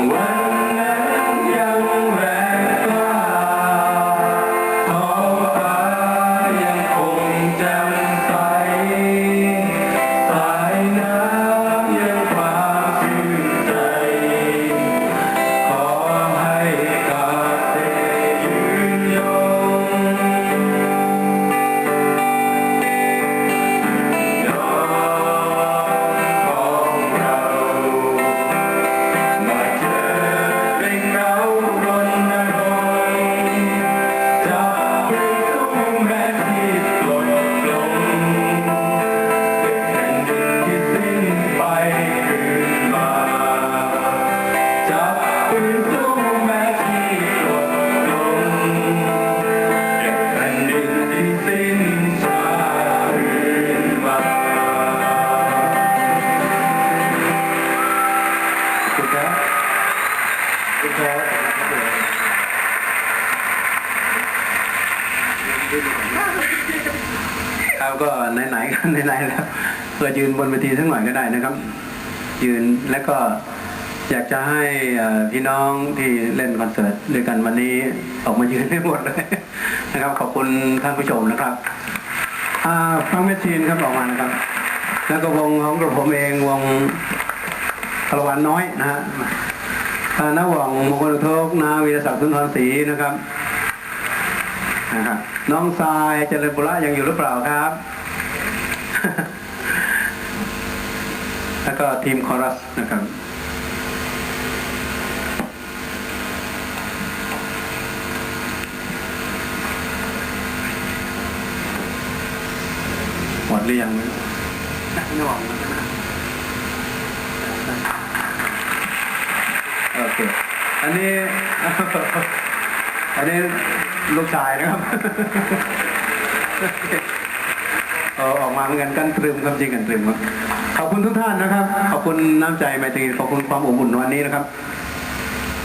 somewhere แล้วก็ไหนๆกันไหนๆแล้วก็ยืนบนเวทีสักหน่อยก็ได้นะครับ ยืนแล้วก็อยากจะให้พี่น้องที่เล่นคอนเสิร์ตด้วยกันวันนี้ออกมายืนให้หมดเลยนะครับขอบคุณท่านผู้ชมนะครับอ่าฟังแมชีนครับออกมานะครับ แล้วก็วงของกระผมเองวงพลวันน้อยนะฮะน้าว่องมงคลอุทกนาวีรศักดิ์สุนทรศรีนะครับ นะครับน้องทรายเจริญบุระยังอยู่หรือเปล่าครับ แล้วก็ทีมคอรัสนะครับหมดหรือยังไม่ไม่หวังนะโอเค อันนี้ อันนี้ ลูกชายนะครับเออออกมาเหมือนกันกันตรึมครับจริงกันตรึมครับขอบคุณทุกท่านนะครับ ขอบคุณน้ำใจไมตรีขอบคุณความอบอุ่นวันนี้นะครับ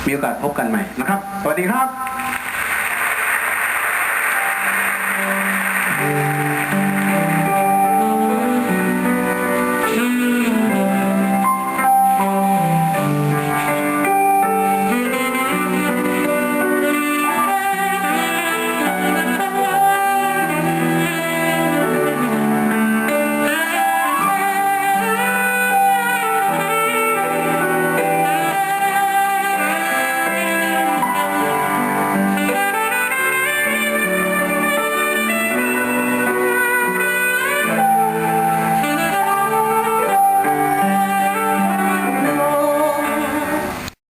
มีโอกาสพบกันใหม่นะครับ สวัสดีครับ